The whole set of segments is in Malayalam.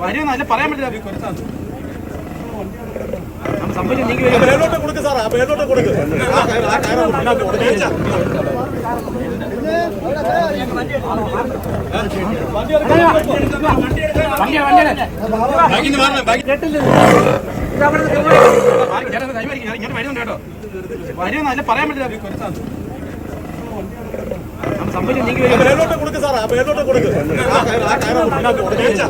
വരുമെന്നല്ല പറയാൻ പറ്റില്ല മേലോട്ട് കൊടുക്ക് കയറ്, ആ കൊടുക്ക് സാറേ ആ മേലോട്ട് കൊടുക്ക് ആ കയറ്, ആ കയറ്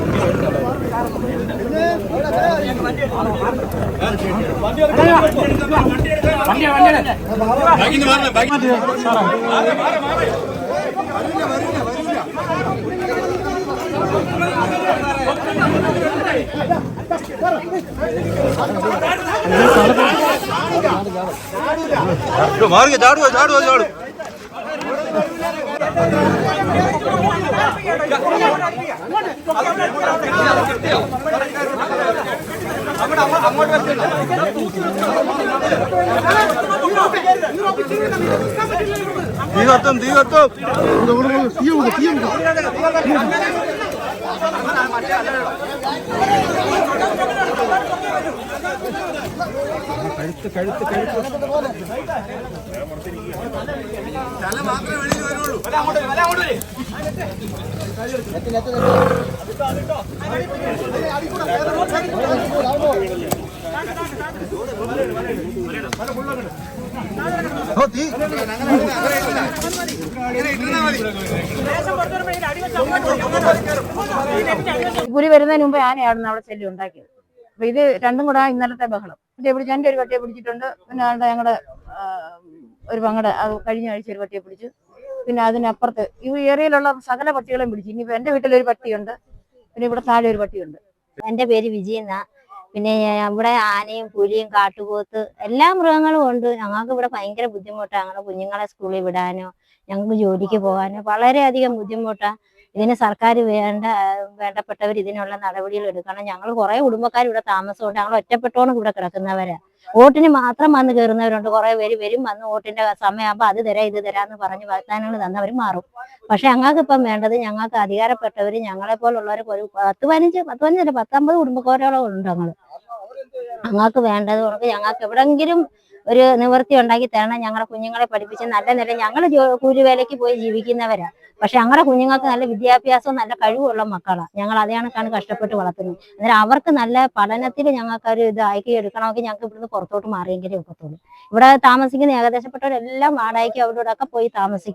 മുന്നോട്ട് കൊടുക്ക്. സി വണ്ടിയാ വണ്ടിയാ ബാഗിന്ന് മാറണം, കഴുത്ത് കഴുത്ത് തല മാത്രമേ വെളിയിൽ വരുള്ളൂ കത്തും തീ കത്തും പുലി വരുന്നതിന് മുമ്പ് ആനയായിരുന്നു അവിടെ ശല്യം ഉണ്ടാക്കിയത്. അപ്പൊ ഇത് രണ്ടും കൂടെ ഇന്നലത്തെ ബഹളം. പട്ടിയെ പിടിച്ച് എന്റെ ഒരു പട്ടിയെ പിടിച്ചിട്ടുണ്ട്. പിന്നെ ആളുടെ ഞങ്ങളുടെ ഒരു പങ്ങടെ അത് കഴിഞ്ഞ ആഴ്ച ഒരു പട്ടിയെ പിടിച്ചു. പിന്നെ അതിനപ്പുറത്ത് ഈ ഏരിയയിലുള്ള സകല പട്ടികളെയും പിടിച്ചു. ഇനിയിപ്പോ എന്റെ വീട്ടിലൊരു പട്ടിയുണ്ട്. പിന്നെ ഇവിടെ താഴെ ഒരു പട്ടിയുണ്ട്. എന്റെ പേര് വിജയന പിന്നെ ഇവിടെ ആനയും പുലിയും കാട്ടുപോത്ത് എല്ലാ മൃഗങ്ങളും ഉണ്ട്. ഞങ്ങൾക്ക് ഇവിടെ ഭയങ്കര ബുദ്ധിമുട്ടാണ് ഞങ്ങളുടെ കുഞ്ഞുങ്ങളെ സ്കൂളിൽ വിടാനോ ഞങ്ങൾക്ക് ജോലിക്ക് പോകാനോ വളരെയധികം ബുദ്ധിമുട്ടാണ് ഇതിന് സർക്കാർ വേണ്ട വേണ്ടപ്പെട്ടവർ ഇതിനുള്ള നടപടികൾ എടുക്കണം. ഞങ്ങൾ കുറെ കുടുംബക്കാർ ഇവിടെ താമസമുണ്ട്. ഞങ്ങൾ ഒറ്റപ്പെട്ടോണം ഇവിടെ കിടക്കുന്നവരാ. വോട്ടിന് മാത്രം വന്ന് കയറുന്നവരുണ്ട്. കുറെ പേര് വരും വന്ന് വോട്ടിന്റെ സമയമാകുമ്പോൾ അത് തരാം ഇത് തരാന്ന് പറഞ്ഞ് വാഗ്ദാനങ്ങൾ തന്നവർ മാറും. പക്ഷെ ഞങ്ങൾക്ക് ഇപ്പം വേണ്ടത് ഞങ്ങൾക്ക് അധികാരപ്പെട്ടവർ ഞങ്ങളെ പോലുള്ളവർ ഒരു പത്ത് പതിനഞ്ച് പത്ത് പതിനഞ്ചല്ല പത്തമ്പത് കുടുംബക്കാരോളം ഉണ്ട് ഞങ്ങൾ ഞങ്ങൾക്ക് വേണ്ടത് കൊണ്ട് ഞങ്ങൾക്ക് എവിടെങ്കിലും ഒരു നിവൃത്തി ഉണ്ടാക്കി തരണം. ഞങ്ങളുടെ കുഞ്ഞുങ്ങളെ പഠിപ്പിച്ച് നല്ല നില ഞങ്ങൾ കൂലിവേലയ്ക്ക് പോയി ജീവിക്കുന്നവരാ. പക്ഷെ ഞങ്ങളുടെ കുഞ്ഞുങ്ങൾക്ക് നല്ല വിദ്യാഭ്യാസവും നല്ല കഴിവുള്ള മക്കളാണ് ഞങ്ങൾ അതേ കഷ്ടപ്പെട്ട് വളർത്തുന്നത്. അന്നേരം അവർക്ക് നല്ല പഠനത്തിൽ ഞങ്ങൾക്ക് ഒരു ഇത് ആക്കി എടുക്കണമെങ്കിൽ ഞങ്ങൾക്ക് ഇവിടുന്ന് പുറത്തോട്ട് മാറിയെങ്കിലേ ഒക്കത്തുള്ളൂ. ഇവിടെ താമസിക്കുന്ന ഏകദേശപ്പെട്ടവരെല്ലാം വാടകയ്ക്ക് ഒക്കെ പോയി താമസിക്കും.